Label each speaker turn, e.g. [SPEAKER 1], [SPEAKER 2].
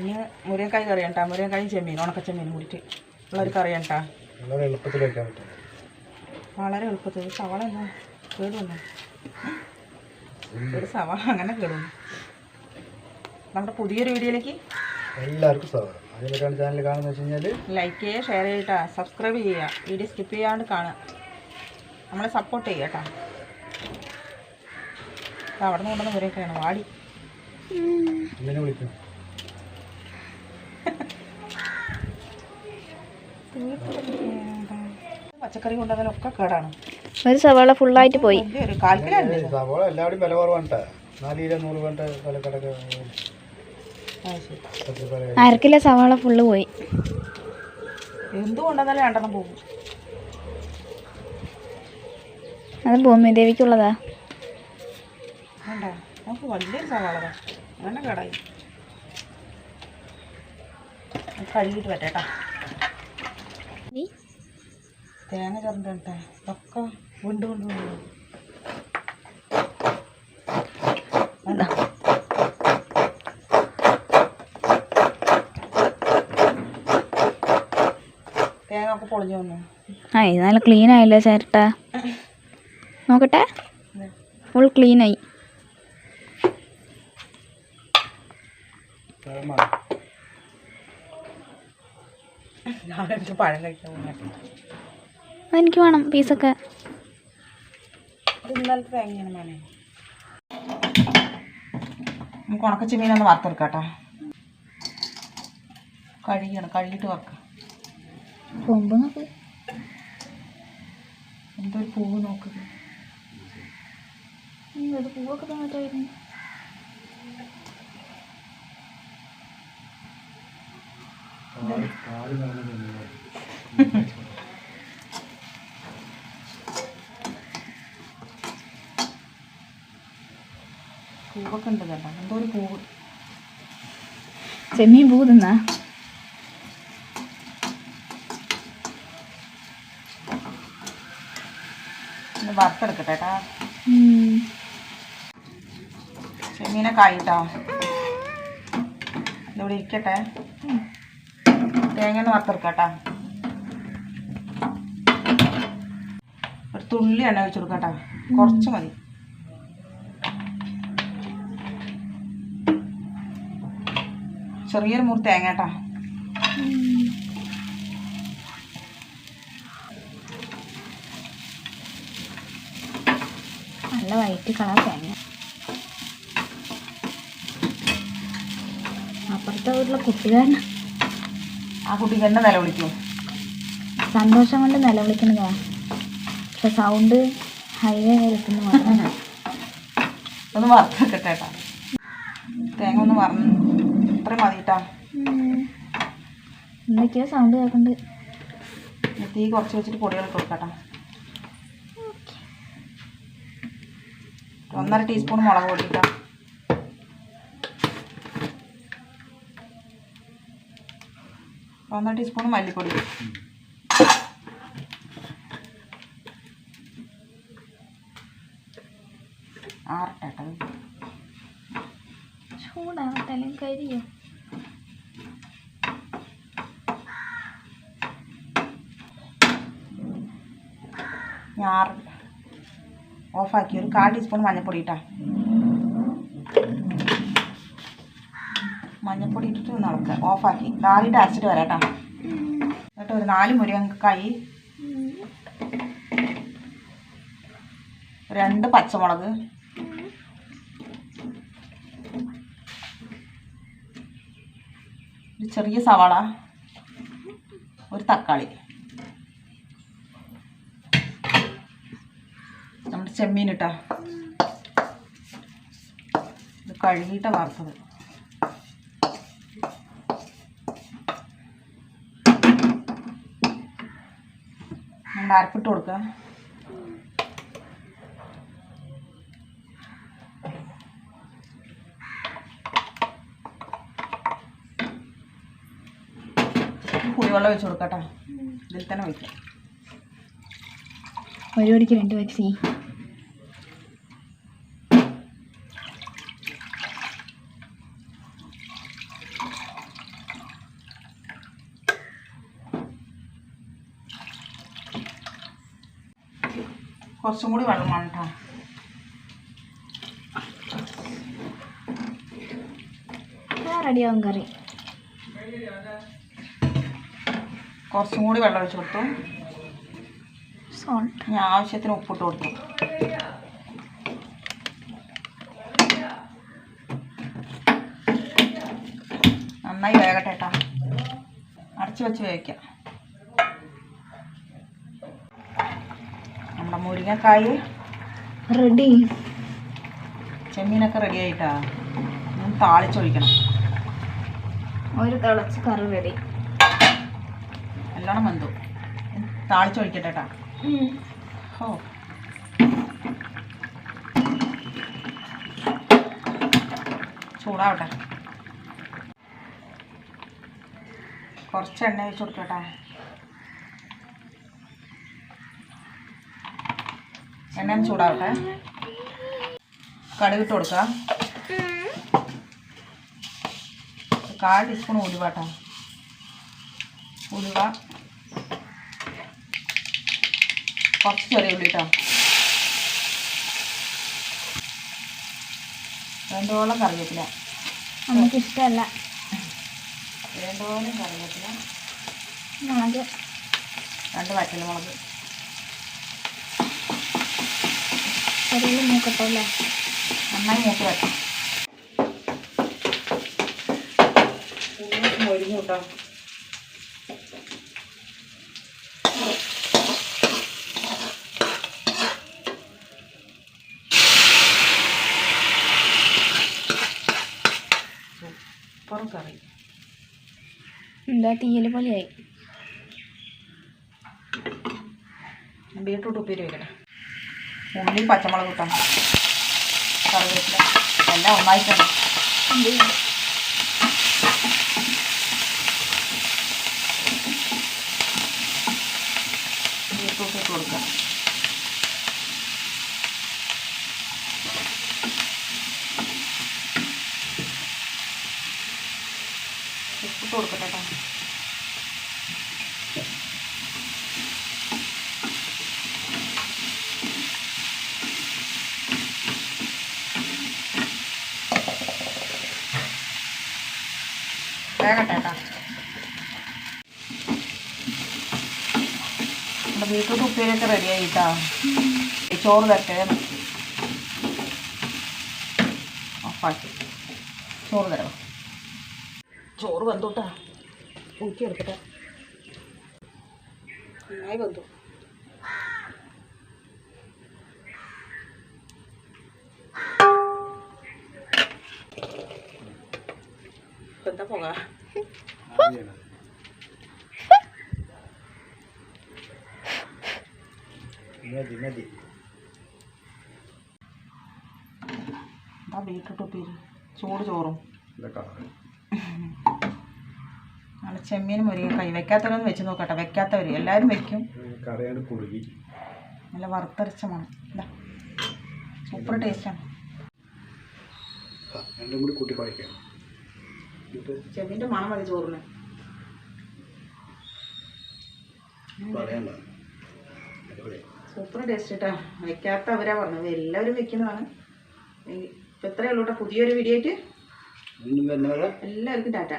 [SPEAKER 1] ഇനി മുരിങ്ങക്കായ് കറി കേട്ടാ മുരിങ്ങക്കായും ചെമ്മീൻ ഉണക്ക ചെമ്മീൻ കൂടിയിട്ട്. ഉള്ളൊരു കറി കേട്ടാ
[SPEAKER 2] വളരെ എളുപ്പത്തിൽ വയ്ക്കാൻ പറ്റും.
[SPEAKER 1] വളരെ എളുപ്പത്തിൽ. സവാള ഒന്നും കേടുവന്നു? ഒരു സവാള അങ്ങനെ കേടുവന്നു? നമ്മുടെ പുതിയൊരു വീഡിയോയിലേക്ക്
[SPEAKER 2] എല്ലാവർക്കും സ്വാഗതം. അതിലേക്കാണ് ചാനൽ കാണുന്നത് വെച്ച് കഴിഞ്ഞാൽ
[SPEAKER 1] ലൈക്ക് ചെയ്യുക ഷെയർ ചെയ്യട്ടാ സബ്സ്ക്രൈബ് ചെയ്യുക. വീഡിയോ സ്കിപ്പ് ചെയ്യാണ്ട് കാണുക. നമ്മളെ സപ്പോർട്ട് ചെയ്യുക കേട്ടോ. അവിടെ നിന്ന് കൊണ്ടുവന്ന് വരെയൊക്കെയാണ് വാടി.
[SPEAKER 2] എങ്ങനെ വിളിക്കും.
[SPEAKER 1] പച്ചക്കറി കൊണ്ടുവന്നാലൊക്കെ കേടാണ്.
[SPEAKER 3] ഒരു സവാള ഫുള്ളായിട്ട് പോയി.
[SPEAKER 2] സവാള എല്ലാവരും വില കുറവാണ് വേണ്ട
[SPEAKER 3] അര കിലോ സവാള ഫുള്ള് പോയി.
[SPEAKER 1] എന്തുകൊണ്ടെന്നാലും രണ്ടെണ്ണം പോകും.
[SPEAKER 3] അത് ഭൂമിദേവിക്കുള്ളതാ
[SPEAKER 1] വേണ്ട. നമുക്ക് വലിയൊരു സവാള അങ്ങനെ കേടായി. കഴുകിയിട്ട് പറ്റേട്ടാ തേങ്ങ ചേർന്നിട്ടെ ഒക്കെ വീണ്ടും കൊണ്ട് കൊണ്ട്
[SPEAKER 3] എന്താ
[SPEAKER 1] തേങ്ങ ഒക്കെ പൊളിഞ്ഞു വന്നു.
[SPEAKER 3] ആ ഇത് നല്ല ക്ലീൻ ആയില്ലേ ചേരട്ട നോക്കട്ടെ. ഫുൾ ക്ലീൻ ആയി.
[SPEAKER 1] എനിക്ക് പഴം കഴിക്കാൻ പോകുന്നത്
[SPEAKER 3] അതെനിക്ക് വേണം പീസൊക്കെ.
[SPEAKER 1] ഇന്നലത്തെ തേങ്ങയാണ് മോനെ. നമുക്ക് ഉണക്കച്ചെമ്മീനൊന്ന് വറുത്തെടുക്കാട്ടോ. കഴുകിയാണ് കഴുകിയിട്ട് വറക്കാം.
[SPEAKER 3] കൊമ്പ് നോക്ക്
[SPEAKER 1] എന്തോ ഒരു പൂവ് നോക്കുക
[SPEAKER 3] പൂവൊക്കെ തന്നിട്ടായിരുന്നു.
[SPEAKER 1] പൂവൊക്കെ ഉണ്ട് കേട്ടോ. എന്തോ ഒരു പൂവ്.
[SPEAKER 3] ചെമ്മീൻ പൂ തിന്നാ?
[SPEAKER 1] വറുത്തെടുക്കട്ടെ കേട്ടാ. ചെമ്മീനൊക്കെ ആയിട്ടോ. ഇതിവിടെ ഇരിക്കട്ടെ. തേങ്ങ ഒന്ന് വറുത്തെടുക്കട്ടാ. ഒരു തുള്ളി എണ്ണ വെച്ച് കൊടുക്കട്ടാ. കുറച്ച് മതി. ചെറിയൊരു മുറി തേങ്ങ കേട്ടാ
[SPEAKER 3] നല്ല വൈറ്റ് കളർ തേങ്ങ. അപ്പുറത്തെ വീട്ടിലെ കുട്ടികാരൻ
[SPEAKER 1] ആ കുട്ടിക്ക് എന്നെ നിലവിളിക്കും
[SPEAKER 3] സന്തോഷം കൊണ്ട് നിലവിളിക്കുന്നതാ പക്ഷെ സൗണ്ട് ഹൈവേ കേൾക്കുന്ന
[SPEAKER 1] ഒന്ന് കേട്ടാ തേങ്ങ ഒന്ന് വറന്ന് ഇത്രയും മതി കേട്ടാ
[SPEAKER 3] എന്തൊക്കെയോ സൗണ്ട് കേൾക്കുന്നുണ്ട്
[SPEAKER 1] തീ കുറച്ച് വെച്ചിട്ട് പൊടികൾ കൊടുക്കട്ടെ ഒന്നര ടീസ്പൂൺ മുളക് പൊടി ഒന്നര ടീസ്പൂൺ മല്ലിപ്പൊടി. ആറട്ടെ
[SPEAKER 3] ചൂടാവട്ടെ കരിയോ.
[SPEAKER 1] ഞാൻ ഓഫാക്കി ഒരു കാൽ ടീസ്പൂൺ മഞ്ഞൾപ്പൊടി ഇട്ടാ. മഞ്ഞൾപ്പൊടി ഇട്ടിട്ട് ഒന്ന് ഇളക്കുക ഓഫാക്കി. കാലിന്റെ അരച്ചിട്ട് വരാം കേട്ടോ. എന്നിട്ട് ഒരു നാല് മുരിങ്ങക്കായി രണ്ട് പച്ചമുളക്. ഒരു ചെറിയ സവാള. ഒരു തക്കാളി. നമ്മുടെ ചെമ്മീൻ ഇട്ടാ. ഇത് കഴുകിയിട്ട വറുത്തത്. നമ്മുടെ അരപ്പിട്ട് കൊടുക്കുക കുടിവെള്ളം വെച്ച് കൊടുക്കട്ടെ ഇതിൽ തന്നെ വയ്ക്കാം
[SPEAKER 3] ഒരു മണിക്ക് രണ്ട് വയസ്സി
[SPEAKER 1] കുറച്ചും കൂടി വെള്ളം വേണം കേട്ടോ
[SPEAKER 3] റെഡിയാവും കറി.
[SPEAKER 1] കുറച്ചും കൂടി വെള്ളം ഒഴിച്ച് കൊടുത്തു.
[SPEAKER 3] സോൾട്ട്
[SPEAKER 1] ഞാൻ ആവശ്യത്തിന് ഉപ്പിട്ട് കൊടുത്തു. നന്നായി വേകട്ടെ കേട്ടോ അടച്ചു വെച്ച് വേവിക്കാം. നമ്മുടെ മുരിങ്ങക്കായ്
[SPEAKER 3] റെഡി
[SPEAKER 1] ചെമ്മീനൊക്കെ റെഡി ആയിട്ടാ. ഞാൻ താളിച്ചൊഴിക്കണം.
[SPEAKER 3] ഒരു തിളച്ച് കറി റെഡി
[SPEAKER 1] നല്ലോണം മന്തു താളിച്ചൊഴിക്കട്ടെ കേട്ടാ ഓ. ചൂടാവട്ടെ. കുറച്ച് എണ്ണ വെച്ച് കൊടുക്കട്ടെ എണ്ണ ചൂടാവട്ടെ. കടുക് ഇട്ട് കൊടുക്കുക കാൽ ടീസ്പൂൺ ഉലുവ കേട്ടോ ഉലുവ. കുറച്ച് ചെറിയ ഉള്ളി കേട്ടോ വേണ്ടോളം കറിവേപ്പില.
[SPEAKER 3] നമുക്കിഷ്ടമല്ല
[SPEAKER 1] വേണ്ടോളം കറിവേപ്പില.
[SPEAKER 3] മുളക്.
[SPEAKER 1] രണ്ട് വറ്റൽമുളക്
[SPEAKER 3] നോക്കട്ടോ മൂക്കട്ടല്ലേ
[SPEAKER 1] നന്നായി മൂത്ത് വെക്കാം ഉള്ളി മൊരിഞ്ഞു കേട്ടോ സൂപ്പർ കറി.
[SPEAKER 3] എന്താ തീയൽ പോലെയായി?
[SPEAKER 1] ബീട്രൂട്ട് ഉപ്പേരി വെക്കട്ടെ. ഉള്ളി പച്ചമുളക് കിട്ടാം കറിവേപ്പില. എല്ലാം ഒന്നായിട്ടാണ് ബീട്രൂട്ട് ഇട്ട് കൊടുക്കാം. ഉപ്പിട്ട് കൊടുക്കട്ടെ കേട്ടോ. വേഗട്ടെ കേട്ടോ നമ്മുടെ ബീട്രൂട്ട് ഉപ്പേരിയൊക്കെ റെഡി ആയിട്ടാ. ചോറ് തരട്ടെ. ഓഫാക്കി ചോറ് തരാം. ചോറ് വെന്തോട്ടാ. ഊറ്റി എടുക്കട്ടെ നന്നായി വെന്തു. എന്താ പോകാ
[SPEAKER 2] മതി മതി
[SPEAKER 1] എന്താ ബീട്രൂട്ട് ഉപ്പേരി. ചൂട് ചോറും. നാളെ ചെമ്മീൻ മുരിങ്ങ കൈ വെക്കാത്തവരൊന്ന് വെച്ച് നോക്കട്ടെ. വെക്കാത്തവർ എല്ലാവരും വെക്കും. നല്ല വറുത്തരച്ച മണം. ഇതാ സൂപ്പർ ടേസ്റ്റാണ്.
[SPEAKER 2] രണ്ടും കൂടി കൂട്ടി എന്നിട്ട്
[SPEAKER 1] ചെമ്മീന്റെ മണം മതി ചോറിന്? സൂപ്പർ ടേസ്റ്റ് കേട്ടോ വെക്കാത്തവരാ പറഞ്ഞത്. എല്ലാവരും വെക്കുന്നതാണ് ഇപ്പം ഇത്രയേ ഉള്ളൂ കേട്ടോ പുതിയൊരു വീഡിയോ ആയിട്ട് എല്ലാവർക്കും ടാറ്റ.